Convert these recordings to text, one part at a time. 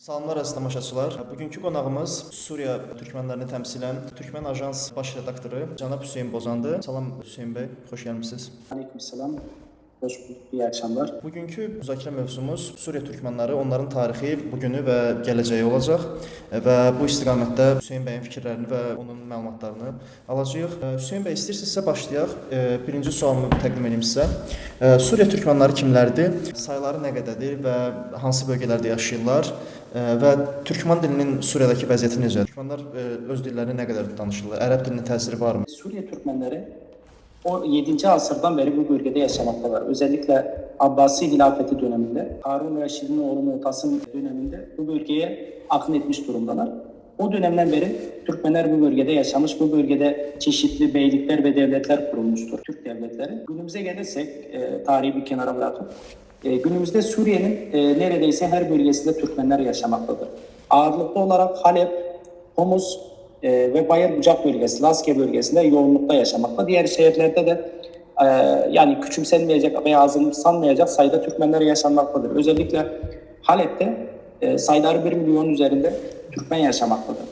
Salamlar əziz tamaşaçılar. Bugünkü qonağımız Suriya türkmənlərini təmsilən Türkmən Ajans baş redaktoru cənab Hüseyn Bozandır. Salam Hüseyn bəy, xoş gəlmisiniz. Aleykümselam. Hoş bulduk. İyi akşamlar. Bugünkü müzakirə mövzumuz Suriya türkmənləri, onların tarixi, bugünü və gələcəyi olacaq və bu istiqamətdə Hüseyn bəyin fikirlərini və onun məlumatlarını alacağıq. Hüseyn bəy, istəyirsinizsə başlayaq. E, Birinci sualımı təqdim edeyim sizə. E, Suriya türkmənləri kimlərdir? Sayları nə qədərdir və hansı bölgələrdə yaşayırlar? E, Və türkmen dilinin Suriyadakı vəziyyəti necədir? Türkmənlər e, öz dillərini nə qədər danışırlar? Ərəb dilinin təsiri varmı? Suriye Türkmenleri o 7. asırdan beri bu bölgede yaşamaktalar. Özellikle Abbasi hilafeti döneminde, Harun Reşid'in oğlu Muhtas'ın döneminde bu bölgeye akın etmiş durumdalar. O dönemden beri Türkmenler bu bölgede yaşamış, bu bölgede çeşitli beylikler ve devletler kurulmuştur. Türk devletleri. Günümüze gelirsek, e, tarihi bir kenara bırakıp, e, günümüzde Suriye'nin e, neredeyse her bölgesinde Türkmenler yaşamaktadır. Ağırlıklı olarak Halep, Homus e, ve Bayır Bucak bölgesi, Laske bölgesinde yoğunlukta yaşamakta. Diğer şehirlerde de e, yani küçümsenmeyecek veya azımsanmayacak sayıda Türkmenler yaşanmaktadır. Özellikle Halep'te e, sayıları 1 milyon üzerinde Türkmen yaşamaktadır.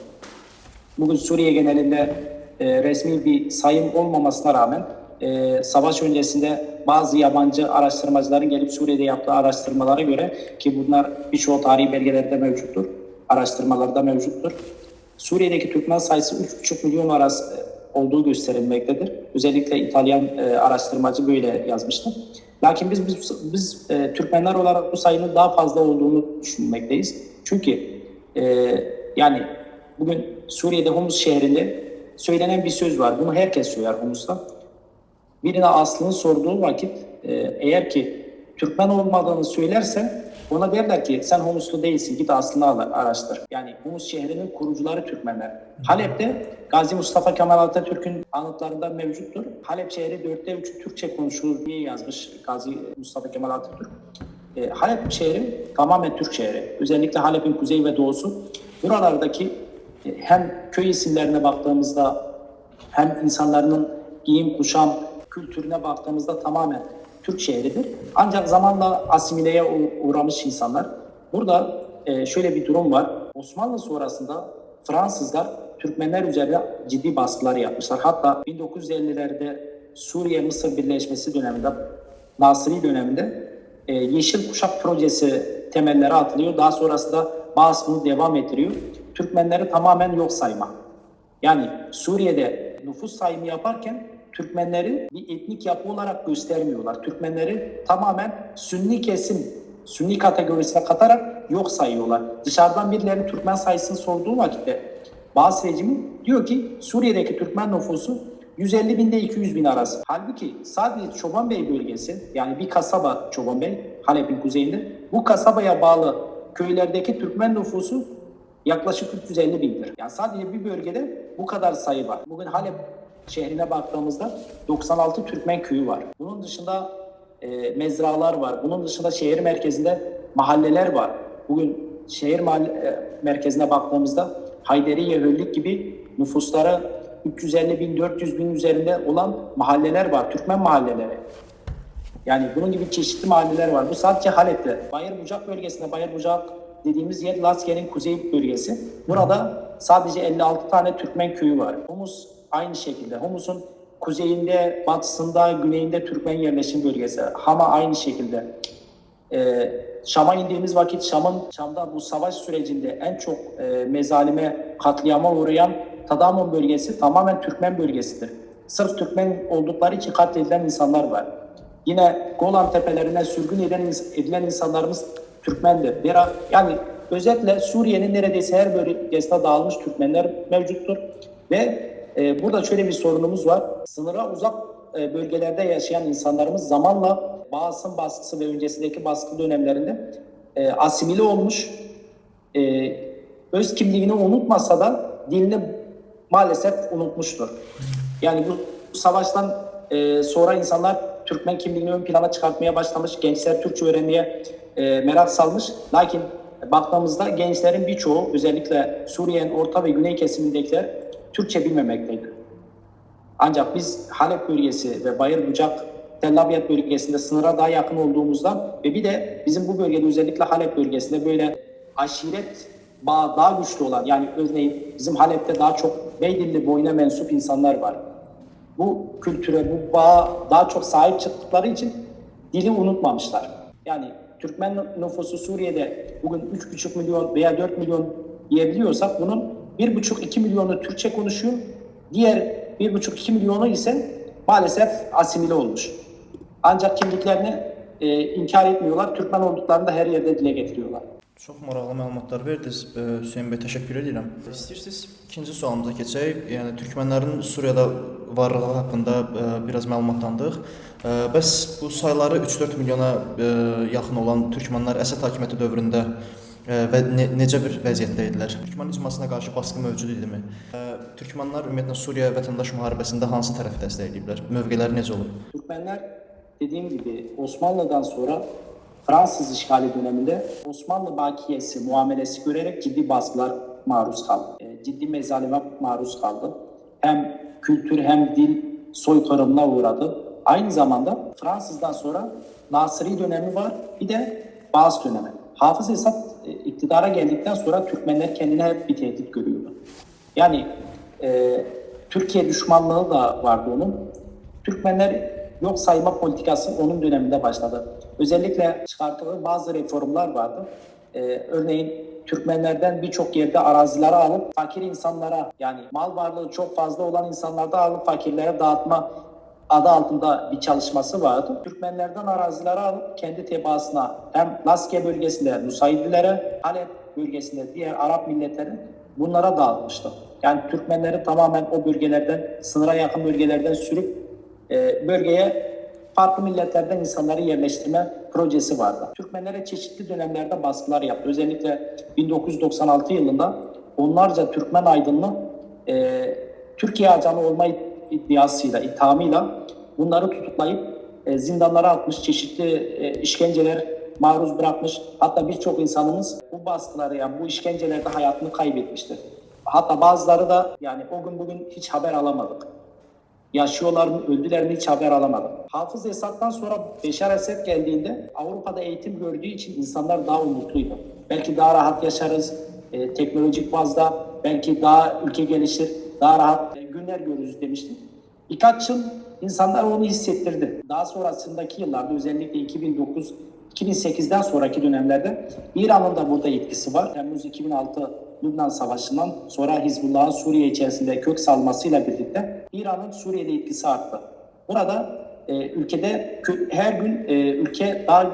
Bugün Suriye genelinde e, resmi bir sayım olmamasına rağmen e, savaş öncesinde bazı yabancı araştırmacıların gelip Suriye'de yaptığı araştırmalara göre ki bunlar birçok tarihi belgelerde mevcuttur, araştırmalarda mevcuttur. Suriye'deki Türkmen sayısı 3,5 milyon arası e, olduğu gösterilmektedir. Özellikle İtalyan e, araştırmacı böyle yazmıştı. Lakin biz biz, biz e, Türkmenler olarak bu sayının daha fazla olduğunu düşünmekteyiz. Çünkü e, yani bugün Suriye'de Humus şehrinde söylenen bir söz var. Bunu herkes söyler Humus'ta. Birine aslını sorduğu vakit e, eğer ki Türkmen olmadığını söylerse ona derler ki sen Humuslu değilsin git aslını araştır. Yani Humus şehrinin kurucuları Türkmenler. Halep'te Gazi Mustafa Kemal Atatürk'ün anıtlarında mevcuttur. Halep şehri dörtte üçü Türkçe konuşulur diye yazmış Gazi Mustafa Kemal Atatürk. E, Halep şehri tamamen Türk şehri. Özellikle Halep'in kuzey ve doğusu. Buralardaki e, hem köy isimlerine baktığımızda hem insanların giyim kuşam kültürüne baktığımızda tamamen Türk şehridir. Ancak zamanla asimileye uğramış insanlar. Burada e, şöyle bir durum var. Osmanlı sonrasında Fransızlar Türkmenler üzerine ciddi baskılar yapmışlar. Hatta 1950'lerde Suriye-Mısır birleşmesi döneminde, Nasri döneminde e, Yeşil Kuşak Projesi temelleri atılıyor. Daha sonrasında Bağız bunu devam ettiriyor. Türkmenleri tamamen yok sayma. Yani Suriye'de nüfus sayımı yaparken Türkmenleri bir etnik yapı olarak göstermiyorlar. Türkmenleri tamamen Sünni kesim, Sünni kategorisine katarak yok sayıyorlar. Dışarıdan birileri Türkmen sayısını sorduğu vakitte bazı rejimi diyor ki Suriye'deki Türkmen nüfusu 150 binde 200 bin arası. Halbuki sadece Çobanbey bölgesi yani bir kasaba Çobanbey Halep'in kuzeyinde bu kasabaya bağlı köylerdeki Türkmen nüfusu yaklaşık 350 bindir. Yani sadece bir bölgede bu kadar sayı var. Bugün Halep şehrine baktığımızda 96 Türkmen köyü var. Bunun dışında e, mezralar var. Bunun dışında şehir merkezinde mahalleler var. Bugün şehir mahalle, e, merkezine baktığımızda Hayderiye, Höllük gibi nüfusları 350 bin, 400 bin üzerinde olan mahalleler var. Türkmen mahalleleri. Yani bunun gibi çeşitli mahalleler var. Bu sadece Halep'te. Bayır Bucak bölgesinde, Bayır Bucak dediğimiz yer Laske'nin kuzey bölgesi. Burada sadece 56 tane Türkmen köyü var. Humus aynı şekilde. Humus'un kuzeyinde, batısında, güneyinde Türkmen yerleşim bölgesi. Hama aynı şekilde. Ee, Şam'a indiğimiz vakit Şam'ın Şam'da bu savaş sürecinde en çok e, mezalime, katliama uğrayan Tadamon bölgesi tamamen Türkmen bölgesidir. Sırf Türkmen oldukları için katledilen insanlar var. Yine Golan tepelerine sürgün eden, edilen insanlarımız Türkmendir. Dera- Yani özetle Suriye'nin neredeyse her bölgesine dağılmış Türkmenler mevcuttur. Ve e, burada şöyle bir sorunumuz var. Sınıra uzak e, bölgelerde yaşayan insanlarımız zamanla Bağız'ın baskısı ve öncesindeki baskı dönemlerinde e, asimile olmuş. E, öz kimliğini unutmasa da dilini maalesef unutmuştur. Yani bu savaştan e, sonra insanlar Türkmen kimliğini ön plana çıkartmaya başlamış. Gençler Türkçe öğrenmeye e, merak salmış. Lakin baktığımızda gençlerin birçoğu özellikle Suriye'nin orta ve güney kesimindekiler Türkçe bilmemekteydi. Ancak biz Halep bölgesi ve Bayır Bucak, Tel Abyad bölgesinde sınıra daha yakın olduğumuzdan ve bir de bizim bu bölgede özellikle Halep bölgesinde böyle aşiret bağı daha güçlü olan yani örneğin bizim Halep'te daha çok Beydilli boyuna mensup insanlar var. Bu kültüre, bu bağa daha çok sahip çıktıkları için dili unutmamışlar. Yani Türkmen nüfusu Suriye'de bugün 3,5 milyon veya 4 milyon diyebiliyorsak bunun 1,5-2 milyonu Türkçe konuşuyor. Diğer 1,5-2 milyonu ise maalesef asimile olmuş. Ancak kimliklerini e, inkar etmiyorlar. Türkmen olduklarını da her yerde dile getiriyorlar. Çox maraqlı məlumatlar verdiniz. Ee, Hüseyn bəy, təşəkkür edirəm. İstəyirsiniz ikinci sualımıza keçək. Yəni türkmənlərin Suriyada varlığı haqqında e, biraz məlumatlandıq. E, Bəs bu sayları 3-4 milyona e, yaxın olan türkmənlər Əsəd hakimiyyəti dövründə e, və ne, necə bir vəziyyətdə idilər? Türkmen icmasına qarşı baskı mövcud idimi? E, Türkmənlər ümumiyyətlə Suriya vətəndaş müharibəsində hansı tərəfi dəstəkləyiblər? Mövqeləri necə olub? Türkmenler dediğim gibi Osmanlı'dan sonra Fransız işgali döneminde Osmanlı bakiyesi, muamelesi görerek ciddi baskılar maruz kaldı. E, ciddi mezalime maruz kaldı. Hem kültür hem dil soykırımına uğradı. Aynı zamanda Fransız'dan sonra Nasri dönemi var. Bir de Bağız dönemi. Hafız Esad iktidara geldikten sonra Türkmenler kendine hep bir tehdit görüyordu. Yani e, Türkiye düşmanlığı da vardı onun. Türkmenler yok sayma politikası onun döneminde başladı. Özellikle çıkarttığı bazı reformlar vardı. Ee, örneğin Türkmenlerden birçok yerde arazileri alıp fakir insanlara yani mal varlığı çok fazla olan insanlarda alıp fakirlere dağıtma adı altında bir çalışması vardı. Türkmenlerden arazileri alıp kendi tebaasına hem Laske bölgesinde Nusaydilere, Halep bölgesinde diğer Arap milletleri bunlara dağıtmıştı. Yani Türkmenleri tamamen o bölgelerden, sınıra yakın bölgelerden sürüp e, bölgeye farklı milletlerden insanları yerleştirme projesi vardı. Türkmenlere çeşitli dönemlerde baskılar yaptı. Özellikle 1996 yılında onlarca Türkmen aydınlı e, Türkiye ajanı olma iddiasıyla, ithamıyla bunları tutuklayıp e, zindanlara atmış, çeşitli e, işkenceler maruz bırakmış. Hatta birçok insanımız bu baskıları yani bu işkencelerde hayatını kaybetmiştir. Hatta bazıları da yani o gün bugün hiç haber alamadık. Yaşıyorlar mı, öldüler mi hiç haber alamadım. Hafız Esad'dan sonra Beşar Esed geldiğinde Avrupa'da eğitim gördüğü için insanlar daha umutluydu. Belki daha rahat yaşarız, e, teknolojik bazda belki daha ülke gelişir, daha rahat günler görürüz demiştim. Birkaç yıl insanlar onu hissettirdi. Daha sonrasındaki yıllarda özellikle 2009 2008'den sonraki dönemlerde İran'ın da burada etkisi var. Temmuz 2006 Lübnan Savaşı'ndan sonra Hizbullah'ın Suriye içerisinde kök salmasıyla birlikte İran'ın Suriye'de etkisi arttı. Burada e, ülkede her gün e, ülke daha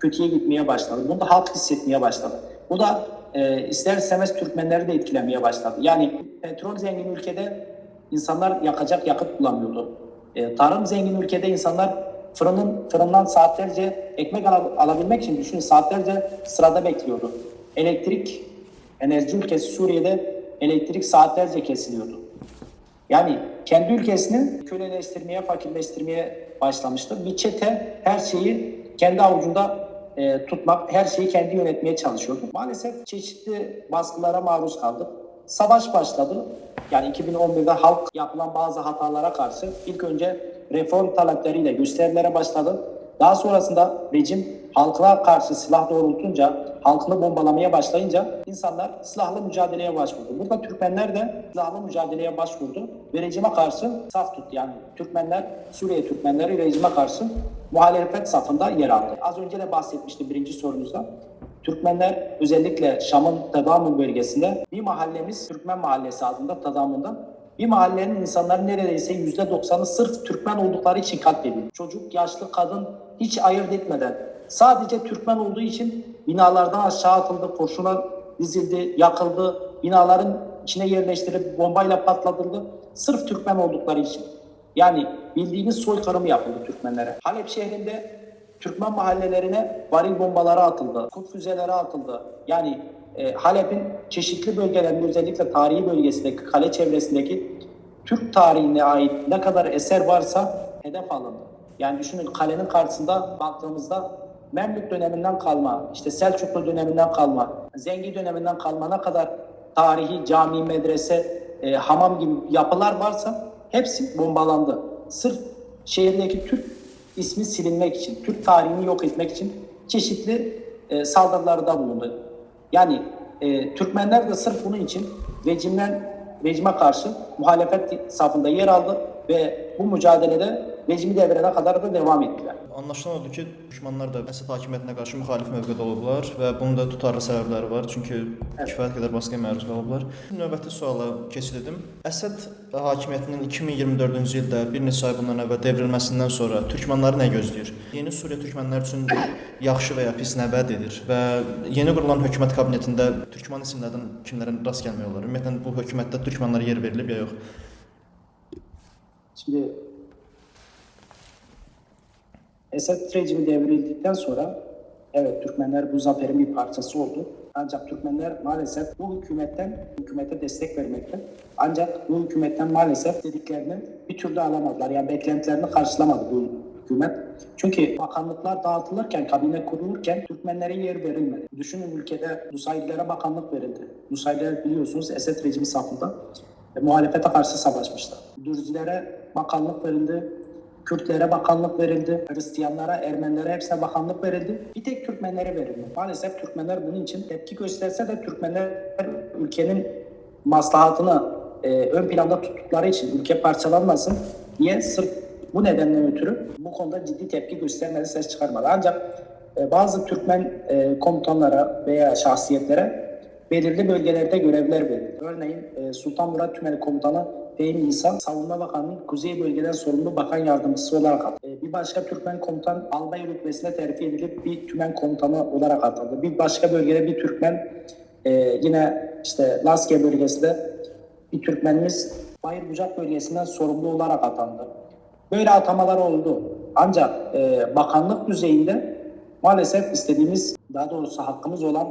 kötüye gitmeye başladı. Bunu da halk hissetmeye başladı. Bu da e, ister istemez Türkmenleri de etkilemeye başladı. Yani petrol zengin ülkede insanlar yakacak yakıt bulamıyordu. E, tarım zengin ülkede insanlar fırının fırından saatlerce ekmek al- alabilmek için düşünün saatlerce sırada bekliyordu. Elektrik enerji ülkesi Suriye'de elektrik saatlerce kesiliyordu. Yani kendi ülkesini köleleştirmeye, fakirleştirmeye başlamıştı. Bir çete her şeyi kendi avucunda e, tutmak, her şeyi kendi yönetmeye çalışıyordu. Maalesef çeşitli baskılara maruz kaldık. Savaş başladı. Yani 2011'de halk yapılan bazı hatalara karşı ilk önce reform talepleriyle gösterilere başladı. Daha sonrasında rejim halkına karşı silah doğrultunca, halkını bombalamaya başlayınca insanlar silahlı mücadeleye başvurdu. Burada Türkmenler de silahlı mücadeleye başvurdu ve rejime karşı saf tuttu. Yani Türkmenler, Suriye Türkmenleri rejime karşı muhalefet safında yer aldı. Az önce de bahsetmiştim birinci sorunuzda. Türkmenler özellikle Şam'ın Tadamun bölgesinde bir mahallemiz Türkmen Mahallesi adında Tadamun'da bir mahallenin insanların neredeyse yüzde doksanı sırf Türkmen oldukları için katledildi. Çocuk, yaşlı, kadın hiç ayırt etmeden sadece Türkmen olduğu için binalardan aşağı atıldı, kurşuna dizildi, yakıldı, binaların içine yerleştirilip bombayla patlatıldı. Sırf Türkmen oldukları için. Yani bildiğiniz soykırım yapıldı Türkmenlere. Halep şehrinde Türkmen mahallelerine varil bombaları atıldı, kut füzeleri atıldı. Yani e, Halep'in çeşitli bölgelerinde özellikle tarihi bölgesindeki, kale çevresindeki Türk tarihine ait ne kadar eser varsa hedef alındı. Yani düşünün kalenin karşısında baktığımızda Memlük döneminden kalma, işte Selçuklu döneminden kalma, Zengi döneminden kalma ne kadar tarihi cami, medrese, e, hamam gibi yapılar varsa hepsi bombalandı. Sırf şehirdeki Türk ismi silinmek için, Türk tarihini yok etmek için çeşitli e, saldırılarda bulundu. Yani e, Türkmenler de sırf bunun için rejimden rejime karşı muhalefet safında yer aldı ve bu mücadelede rejimi devrene kadar da devam ettiler. Anlaşılan odur ki, düşmanlar da Əsəd hakimiyyətinə qarşı müxalif mövqedə olublar və bunun da tutarlı səbəbləri var. Çünki kifayət qədər baskıya məruz qalıblar. Növbəti suala keçid edim. Əsəd hakimiyyətinin 2024-cü ildə bir neçə ay bundan əvvəl devrilməsindən sonra türkmenləri nə gözləyir? Yeni Suriya türkmenlər üçün yaxşı və ya pis nə vəd edir və yeni qurulan hökumət kabinetində türkmen isimlərdən kimlərə rast gəlmək olar? Ümumiyyətlə bu hökumətdə türkmenlərə yer verilib ya yox? Şimdi Esed rejimi devrildikten sonra evet Türkmenler bu zaferin bir parçası oldu. Ancak Türkmenler maalesef bu hükümetten, hükümete destek vermekte. Ancak bu hükümetten maalesef dediklerini bir türlü alamadılar. Yani beklentilerini karşılamadı bu hükümet. Çünkü bakanlıklar dağıtılırken, kabine kurulurken Türkmenlere yer verilmedi. Düşünün ülkede Nusaylilere bakanlık verildi. Nusayliler biliyorsunuz Esed rejimi safında e, muhalefete karşı savaşmışlar. Dürzilere bakanlık verildi. Kürtlere bakanlık verildi. Hristiyanlara, Ermenilere hepsine bakanlık verildi. Bir tek Türkmenlere verildi. Maalesef Türkmenler bunun için tepki gösterse de Türkmenler ülkenin maslahatını e, ön planda tuttukları için ülke parçalanmasın diye sırf bu nedenden ötürü bu konuda ciddi tepki göstermedi, ses çıkarmadı. Ancak e, bazı Türkmen e, komutanlara veya şahsiyetlere belirli bölgelerde görevler verildi. Örneğin e, Sultan Murat Tümeni Komutanı Fehmi İnsan, Savunma Bakanı'nın Kuzey Bölgeden sorumlu bakan yardımcısı olarak atandı. E, bir başka Türkmen komutan albay rütbesine terfi edilip bir tümen komutanı olarak atandı. Bir başka bölgede bir Türkmen e, yine işte Laske bölgesinde bir Türkmenimiz Bayır Bucak bölgesinden sorumlu olarak atandı. Böyle atamalar oldu. Ancak e, bakanlık düzeyinde maalesef istediğimiz, daha doğrusu hakkımız olan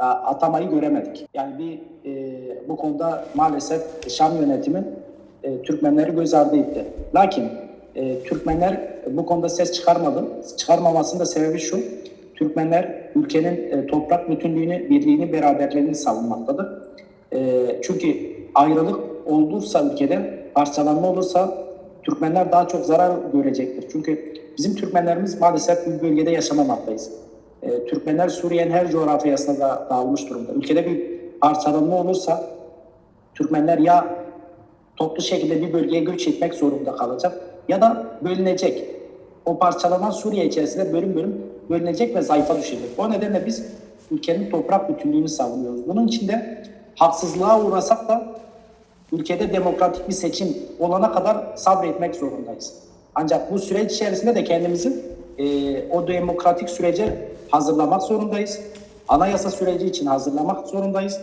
e, atamayı göremedik. Yani bir e, bu konuda maalesef Şam yönetimi e, Türkmenleri göz ardı etti. Lakin e, Türkmenler bu konuda ses çıkarmadı. Çıkarmamasının da sebebi şu. Türkmenler ülkenin e, toprak bütünlüğünü, birliğini, beraberliğini savunmaktadır. E, çünkü ayrılık olursa ülkede, parçalanma olursa Türkmenler daha çok zarar görecektir. Çünkü bizim Türkmenlerimiz maalesef bu bölgede yaşamamaktayız. E, Türkmenler Suriye'nin her coğrafyasına da dağılmış durumda. Ülkede bir parçalanma olursa Türkmenler ya toplu şekilde bir bölgeye göç etmek zorunda kalacak ya da bölünecek. O parçalanan Suriye içerisinde bölüm bölüm bölünecek ve zayıfa düşecek. O nedenle biz ülkenin toprak bütünlüğünü savunuyoruz. Bunun için de haksızlığa uğrasak da ülkede demokratik bir seçim olana kadar sabretmek zorundayız. Ancak bu süreç içerisinde de kendimizi e, o demokratik sürece hazırlamak zorundayız. Anayasa süreci için hazırlamak zorundayız.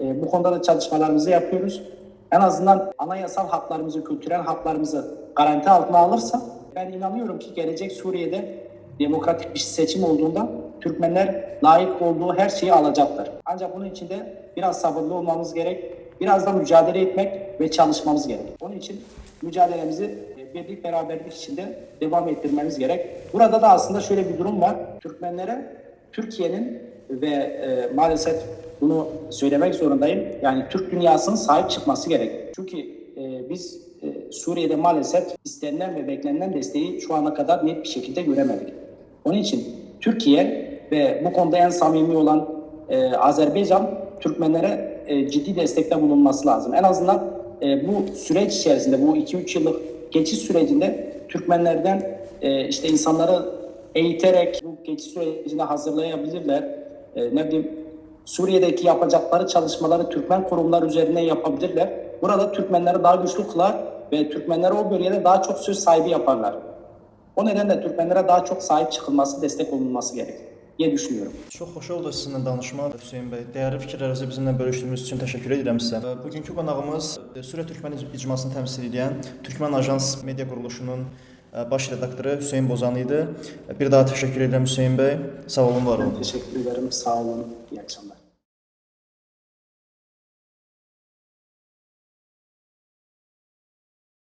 E, bu konuda da çalışmalarımızı yapıyoruz. En azından anayasal haklarımızı, kültürel haklarımızı garanti altına alırsa ben inanıyorum ki gelecek Suriye'de demokratik bir seçim olduğunda Türkmenler layık olduğu her şeyi alacaktır. Ancak bunun için de biraz sabırlı olmamız gerek. Biraz da mücadele etmek ve çalışmamız gerek. Onun için mücadelemizi e, birlik beraberlik içinde devam ettirmemiz gerek. Burada da aslında şöyle bir durum var. Türkmenlere Türkiye'nin ve e, maalesef bunu söylemek zorundayım. Yani Türk dünyasının sahip çıkması gerek. Çünkü e, biz e, Suriye'de maalesef istenilen ve beklenilen desteği şu ana kadar net bir şekilde göremedik. Onun için Türkiye ve bu konuda en samimi olan e, Azerbaycan Türkmenlere e, ciddi destekte bulunması lazım. En azından e, bu süreç içerisinde bu 2-3 yıllık geçiş sürecinde Türkmenlerden e, işte insanları eğiterek bu geçiş sürecine hazırlayabilirler. E, ne bileyim Suriye'deki yapacakları çalışmaları Türkmen kurumlar üzerine yapabilirler. Burada Türkmenleri daha güçlü kılar ve Türkmenleri o bölgede daha çok söz sahibi yaparlar. O nedenle Türkmenlere daha çok sahip çıkılması, destek olunması gerek diye düşünüyorum. Çox xoş oldu sizinlə danışmaq Hüseyn bəy. Dəyərli fikirlərinizi bizimlə bölüşdüyünüz üçün təşəkkür edirəm sizə. Və Bugünkü qonağımız e, Suriya Türkmen icmasını təmsil edən Türkmen Ajans media quruluşunun baş redaktoru Hüseyn Bozan idi. Bir daha təşəkkür edirəm Hüseyn bəy. Sağ olun, var olun. Teşekkür ederim. Sağ olun. İyi akşamlar.